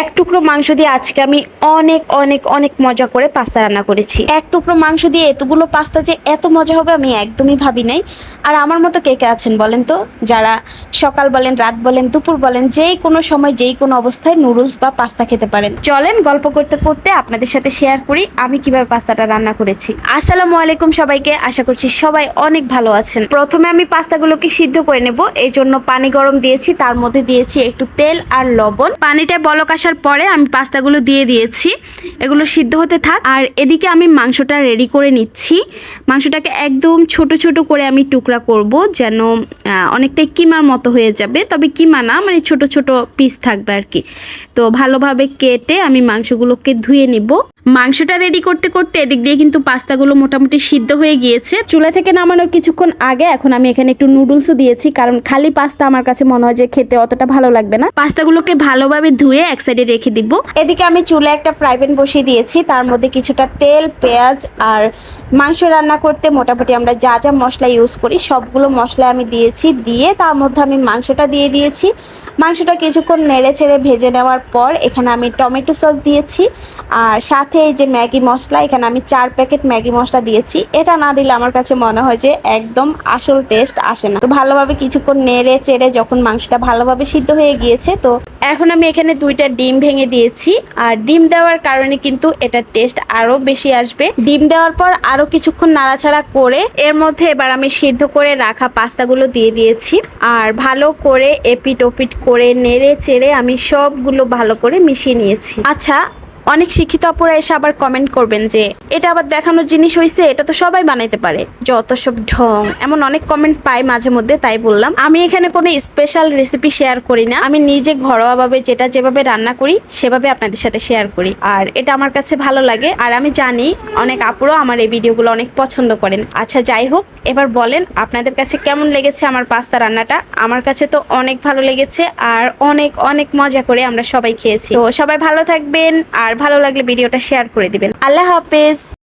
এক টুকরো মাংস দিয়ে আজকে আমি অনেক অনেক অনেক মজা করে পাস্তা রান্না করেছি। এক টুকরো মাংস দিয়ে এতগুলো পাস্তা যে এত মজা হবে আমি একদমই ভাবি নাই। আর আমার মতো কে কে আছেন বলেন তো? যারা সকাল বলেন, রাত বলেন, দুপুর বলেন যেই কোনো সময় যেই কোনো অবস্থায় নুডলস বা পাস্তা খেতে পারেন। চলেন গল্প করতে করতে আপনাদের সাথে শেয়ার করি আমি কীভাবে পাস্তাটা রান্না করেছি। আসসালামু আলাইকুম সবাইকে, আশা করছি সবাই অনেক ভালো আছেন। প্রথমে আমি পাস্তাগুলোকে সিদ্ধ করে নেব এই জন্য পানি গরম দিয়েছি, তার মধ্যে দিয়েছি একটু তেল আর লবণ। পানিটা বলক আসার পরে আমি পাস্তাগুলো দিয়ে দিয়েছি। এগুলো সিদ্ধ হতে থাক। আর এদিকে আমি মাংসটা রেডি করে নিচ্ছি। মাংসটাকে একদম ছোট ছোট করে আমি টুকরা করব যেন অনেকটাই কিমার মতো হয়ে যাবে। তবে কিমা না মানে ছোট ছোট পিস থাকবে আর কি তো ভালোভাবে কেটে আমি মাংসগুলোকে ধুয়ে নিব। মাংসটা রেডি করতে করতে এদিক দিয়ে কিন্তু পাস্তাগুলো মোটামুটি সিদ্ধ হয়ে গিয়েছে। চুলা থেকে নামানোর কিছুক্ষণ আগে এখন আমি এখানে একটু নুডলসও দিয়েছি, কারণ খালি পাস্তা আমার কাছে মনে হয় যে খেতে অতটা ভালো লাগবে না। পাস্তাগুলোকে ভালোভাবে ধুয়ে এক সাইডে রেখে দিব। এদিকে আমি চুলে একটা ফ্রাই প্যান বসিয়ে দিয়েছি, তার মধ্যে কিছুটা তেল, পেঁয়াজ আর মাংস রান্না করতে মোটামুটি আমরা যা যা মশলা ইউজ করি, সবগুলো মশলা আমি দিয়েছি, দিয়ে তার মধ্যে আমি মাংসটা দিয়ে দিয়েছি। মাংসটা কিছুক্ষণ নেড়ে ছেড়ে ভেজে নেওয়ার পর এখানে আমি টমেটো সস দিয়েছি, আর সাথে এই যে ম্যাগি মশলা, এখানে আমি চার প্যাকেট ম্যাগি মশলা দিয়েছি। এটা না দিলে আমার কাছে মনে হয় যে একদম আসল টেস্ট আসে না। তো ভালোভাবে কিছুক্ষণ নেড়ে চেড়ে যখন মাংসটা ভালোভাবে সিদ্ধ হয়ে গিয়েছে, তো এখন আমি এখানে দুইটা ডিম ভেঙে দিয়েছি। আর ডিম দেওয়ার কারণে কিন্তু এটার টেস্ট আরও বেশি আসবে। ডিম দেওয়ার পর আরও কিছুক্ষণ নাড়াচাড়া করে এর মধ্যে এবার আমি সিদ্ধ করে রাখা পাস্তাগুলো দিয়ে দিয়েছি। আর ভালো করে এপিট ওপিট করে নেড়ে চেড়ে আমি সবগুলো ভালো করে মিশিয়ে নিয়েছি। আচ্ছা অনেক শিক্ষিত অপরা এসে আবার কমেন্ট করবেন যে, এটা আবার দেখানোর জিনিস হয়েছে এটা তো সবাই বানাইতে পারে। যত সব ঢং, এমন অনেক কমেন্ট পাই মাঝে মধ্যে, তাই বললাম। আমি এখানে কোনো স্পেশাল রেসিপি শেয়ার করি না। আমি নিজে ঘরোয়াভাবে যেটা যেভাবে রান্না করি, সেভাবে আপনাদের সাথে শেয়ার করি। আর এটা আমার কাছে ভালো লাগে। আর আমি জানি অনেক আপুরও আমার এই ভিডিওগুলো অনেক পছন্দ করেন। আচ্ছা যাই হোক, এবার বলেন আপনাদের কাছে কেমন লেগেছে আমার পাস্তা রান্নাটা? আমার কাছে তো অনেক ভালো লেগেছে। আর অনেক অনেক মজা করে আমরা সবাই খেয়েছি। তো সবাই ভালো থাকবেন। আর ভালো লাগলে ভিডিওটা শেয়ার করে দিবেন। আল্লাহ হাফেজ।